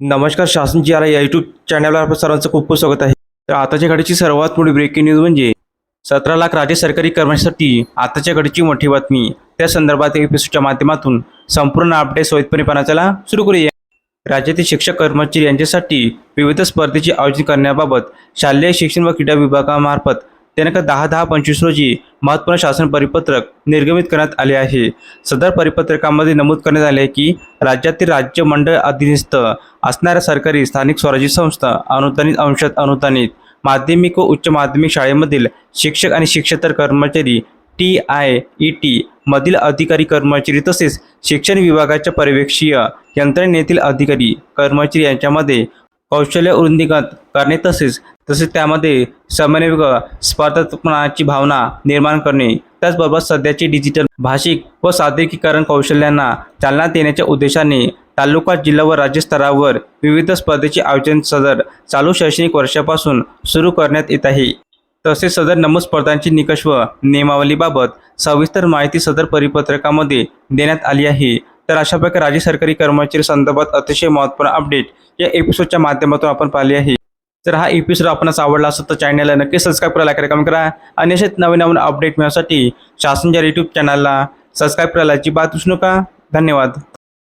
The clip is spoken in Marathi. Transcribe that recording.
नमस्कार शासन जी आर या यूट्यूब चॅनलवर आपलं सर्वांचं खूप खूप स्वागत आहे. तर आताच्या घडीची सर्वात मोठी ब्रेकिंग न्यूज म्हणजे सतरा लाख राज्य सरकारी कर्मचाऱ्यांसाठी आताच्या घडीची मोठी बातमी. त्या संदर्भात एपिसोडच्या माध्यमातून संपूर्ण अपडेट सोयीतपणे पाहण्याला सुरू करूया. राज्यातील शिक्षक कर्मचारी यांच्यासाठी विविध स्पर्धेचे आयोजन करण्याबाबत शालेय शिक्षण व क्रीडा विभागामार्फत दिनांक दहा दहा पंचवीस रोजी महत्त्वपूर्ण शासन परिपत्रक निर्गमित करण्यात आले आहे. सदर परिपत्रकामध्ये नमूद करण्यात आले आहे की राज्यातील राज्य मंडळ अधीनस्थ असणाऱ्या सरकारी स्थानिक स्वराज्य संस्था अनुदानित अंशात अनुदानित माध्यमिक व उच्च माध्यमिक शाळेमधील शिक्षक आणि शिक्षेतर कर्मचारी टी आय ई टी मधील अधिकारी कर्मचारी तसेच शिक्षण विभागाच्या पर्यवेक्षीय यंत्रणेतील अधिकारी कर्मचारी यांच्यामध्ये कौशल्य वृद्धिगत करणे तसेच तसेच त्यामध्ये समन्वय स्पर्धात्मकपणाची भावना निर्माण करणे त्याचबरोबर सध्याचे डिजिटल भाषिक व सादरीकरण कौशल्यांना चालना देण्याच्या उद्देशाने तालुका जिल्हा व राज्य स्तरावर विविध स्पर्धेचे आयोजन सदर चालू शैक्षणिक वर्षापासून सुरू करण्यात येत आहे. तसेच सदर नमूद स्पर्धांची निकष व नियमावलीबाबत सविस्तर माहिती सदर परिपत्रकामध्ये देण्यात आली आहे. तर अशा प्रकारे राज्य सरकारी कर्मचारी संदर्भात अतिशय महत्त्वपूर्ण अपडेट या एपिसोडच्या माध्यमातून आपण पाहिले आहे. जर हा एपिसोड आपणास आवडला असेल तर चॅनलला नक्की सबस्क्राईब करा लाईक करा कमेंट करा. आणि असेच नवीन नवीन अपडेट मिळवण्यासाठी शासनच्या यूट्यूब चॅनलला सबस्क्राईब करायला अजिबात विसरू नका. धन्यवाद.